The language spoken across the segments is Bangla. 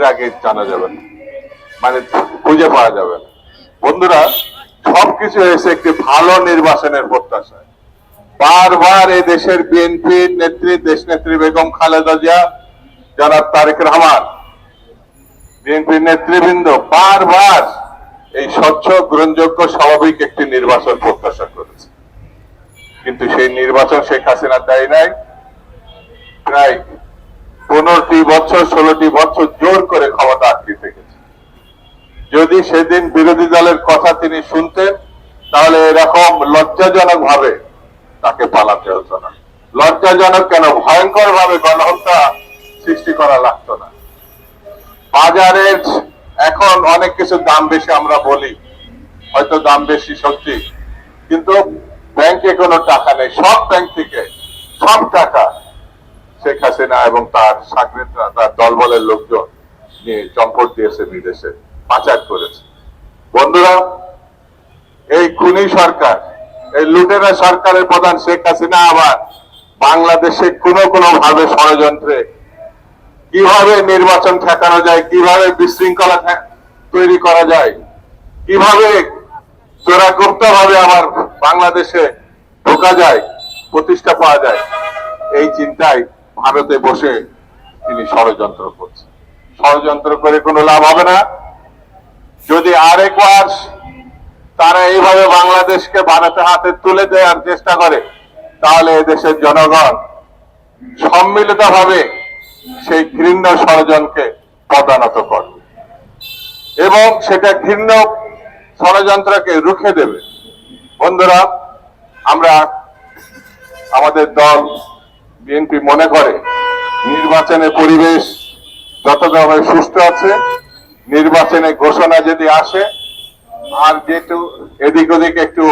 এর আগে জানা যাবে না। মানে খুঁজে পাওয়া যাবে না। বন্ধুরা, সবকিছু এসে একটি ভালো নির্বাচনের প্রত্যাশায় বারবার এই দেশের বিএনপির নেত্রী দেশ নেত্রী বেগম খালেদা জিয়া, জনাব তারেক রহমান বিএনপির নেতৃবৃন্দ বারবার এই স্বচ্ছ, গ্রহণযোগ্য, স্বাভাবিক একটি নির্বাচন প্রত্যাশা করেছে। কিন্তু সেই নির্বাচন শেখ হাসিনা দেয় নাই। প্রায় পনেরোটি বছর, ষোলোটি বছর জোর করে ক্ষমতা আঁকড়ে থেকেছে যদি সেদিন বিরোধী দলের কথা তিনি শুনতেন, তাহলে এরকম লজ্জাজনক ভাবে তাকে পালাতে হতো না। লজ্জাজনক কেন? ভয়ঙ্কর ভাবে গণহত্যা সৃষ্টি করা লাগতো না। বাজারের এখন অনেক কিছু দাম বেশি আমরা বলি, হয়তো দাম বেশি সত্যি, কিন্তু ব্যাংকে কোনো টাকা নেই। সব ব্যাংক থেকে সব টাকা শেখ হাসিনা এবং তার সাকরেতরা, তার দলবলের লোকজন নিয়ে চম্পট দিয়েছে বিদেশে, পাচার করেছে। বন্ধুরা, এই খুনি সরকার, এই লুটেরা সরকারের প্রধান শেখ হাসিনা আবার বাংলাদেশে কোনো কোনো ভাবে ষড়যন্ত্রে কীভাবে নির্বাচন ঠেকানো যায়, কীভাবে বিশৃঙ্খলা তৈরি করা যায়, কীভাবে চোরাগুপ্ত ভাবে আবার বাংলাদেশে ঢোকা যায়, প্রতিষ্ঠা পাওয়া যায়, এই চিন্তায় ভারতে বসে তিনি ষড়যন্ত্র করছেন। ষড়যন্ত্র করে কোনো লাভ হবে না। যদি আরেকবার তারা এইভাবে বাংলাদেশকে ভারতের হাতে তুলে দেওয়ার চেষ্টা করে, তাহলে এদেশের জনগণ সম্মিলিত ভাবে সেই ঘৃণ্য ষড়যন্ত্রকে পদানত করবে এবং সেটা ঘৃণ্য ষড়যন্ত্রকে রুখে দেবে। বন্ধুরা, আমরা আমাদের দল বিএনপি মনে করে নির্বাচনের পরিবেশ যতভাবে সুস্থ আছে, নির্বাচনে ঘোষণা যদি আসে, আর যেহেতু এদিক ওদিক একটু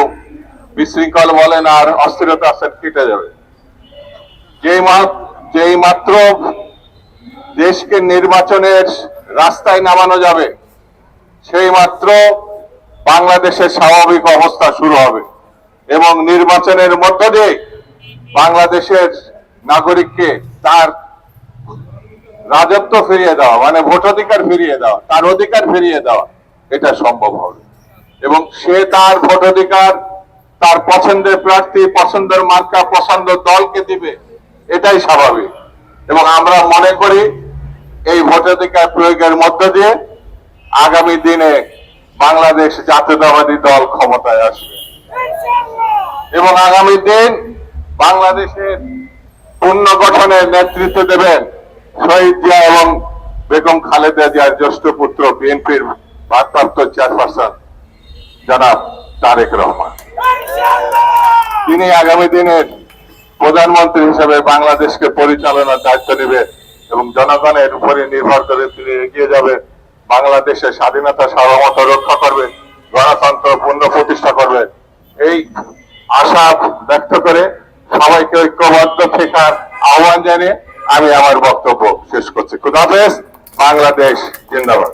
বিশৃঙ্খল বলেন আর অস্থিরতা আছে, কেটে যাবে। যেই যেই মাত্র দেশকে নির্বাচনের রাস্তায় নামানো যাবে, সেই মাত্র বাংলাদেশের স্বাভাবিক অবস্থা শুরু হবে এবং নির্বাচনের মধ্য দিয়ে বাংলাদেশের নাগরিককে তার রাজত্ব ফিরিয়ে দেওয়া মানে ভোটাধিকার ফিরিয়ে দেওয়া, তার অধিকার ফিরিয়ে দেওয়া, এটা সম্ভব হবে। এবং সে তার ভোটাধিকার তার পছন্দের প্রার্থী, পছন্দের মার্কা, পছন্দ দলকে দিবে, এটাই স্বাভাবিক। এবং আমরা মনে করি, এই ভোটাধিকার প্রয়োগের মধ্য দিয়ে আগামী দিনে বাংলাদেশ জাতীয়তাবাদী দল ক্ষমতায় আসবে। এবং আগামী দিন বাংলাদেশের পুনর্গঠনের নেতৃত্ব দেবেন শহীদ জিয়া এবং বেগম খালেদা জিয়ার জ্যেষ্ঠ পুত্র বিএনপির ভারপ্রাপ্ত চেয়ারপারসন জনাব তারেক রহমান। তিনি আগামী দিনের প্রধানমন্ত্রী হিসেবে বাংলাদেশকে পরিচালনার দায়িত্ব নেবে এবং জনগণের উপরে নির্ভর করে তিনি এগিয়ে যাবে, বাংলাদেশের স্বাধীনতা সার্বভৌমত্ব রক্ষা করবে, গণতন্ত্র পূর্ণ প্রতিষ্ঠা করবে। এই আশা ব্যক্ত করে সবাইকে ঐক্যবদ্ধ থেকার আহ্বান জানিয়ে আমি আমার বক্তব্য শেষ করছি। খুদাফেজ বাংলাদেশ জিন্দাবাদ।